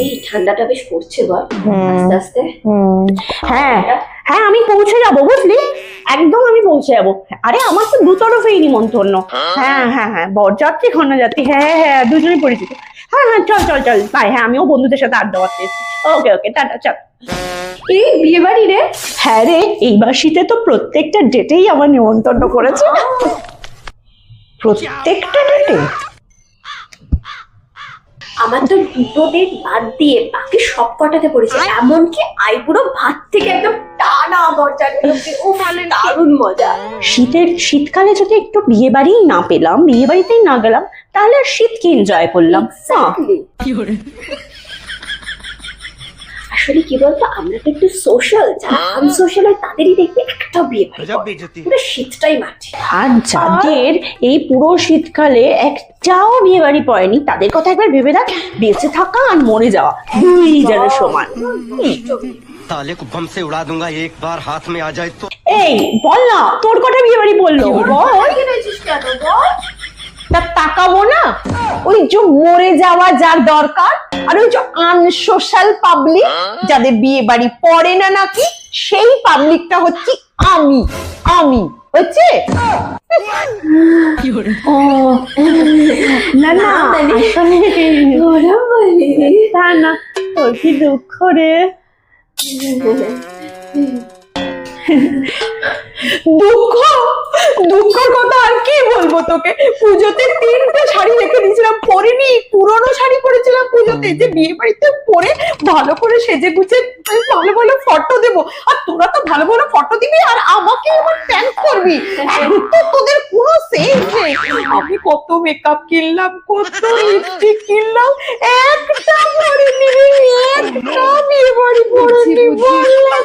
এই ঠান্ডাটা বেশ পড়ছে বল। আস্তে আস্তে। হ্যাঁ। হ্যাঁ আমি পৌঁছে যাব বুঝলি? একদম আমি পৌঁছে যাব। আরে আমার তো দু তরফেই নিমন্ত্রণ। হ্যাঁ হ্যাঁ হ্যাঁ বরযাত্রী যাত্রী হ্যাঁ হ্যাঁ হ্যাঁ দুজনেই পরিচিত। হ্যাঁ হ্যাঁ চল চল চল। বাই হ্যাঁ আমিও বন্ধুদের সাথে আড্ডা মারতে ওকে ওকে টাটা চল। এই বিয়ে বাড়ি রে। হ্যাঁ রে এইবার শীতে তো প্রত্যেকটা ডেটেই আমার নিমন্ত্রণ করেছে। প্রত্যেকটা ডেটে? আমার তো দুটো ডেট বাদ দিয়ে বাকি সব কটাতে পড়েছে। এমনকি আইবুড়ো ভাত থেকে একদম টানা মজা ও দারুণ মজা। শীতের শীতকালে যদি একটু বিয়ে বাড়িই না পেলাম বিয়ে বাড়িতেই না গেলাম তাহলে আর শীতকে এনজয় করলাম? হ্যাঁ। আসলে কি বলতো আমরা তো একটু সোশ্যাল আন সোশ্যাল হয় তাদেরই দেখতে একটা বিয়ে পুরো শীতটাই মাঠে। আর যাদের এই পুরো শীতকালে একটাও বিয়ে বাড়ি পড়েনি তাদের কথা একবার ভেবে দেখ বেঁচে থাকা আর মরে যাওয়া দুই জনের সমান। তাহলে কো সে উড়া দুঙ্গা একবার হাত মে আ যায় তো। এই বল না তোর কথা বিয়ে বাড়ি বলল বল। তাকাবো না? ওই যে মরে যাওয়া যার দরকার আর ওই যে আনসোশ্যাল পাবলিক যাদের বিয়ে বাড়ি পড়ে না নাকি সেই পাবলিকটা হচ্ছে আমি আমি হচ্ছে? না না আসলে ওরা বলে তা না তোর কি দুঃখ রে? দুঃখ? দুঃখর কথা আর কি বলব তোকে? পুজোতে তিনটে শাড়ি রেখে দিয়েছিলাম পরিনি পুরনো শাড়ি পরেছিলাম পুজোতে। যে বিয়ে বাড়িতে পরে ভালো করে সেজে গুছে ভালো ভালো ফটো দেবো। আর তোরা তো ভালো ভালো ফটো দিবি আর আমাকে আমার ট্যাঙ্ক করবি। তো তোদের পুরো সেন্স নেই। আমি কত মেকআপ কিনলাম কত লিপস্টিক কিনলাম একটা পরে একটা বিয়ে বাড়ি পরে বললাম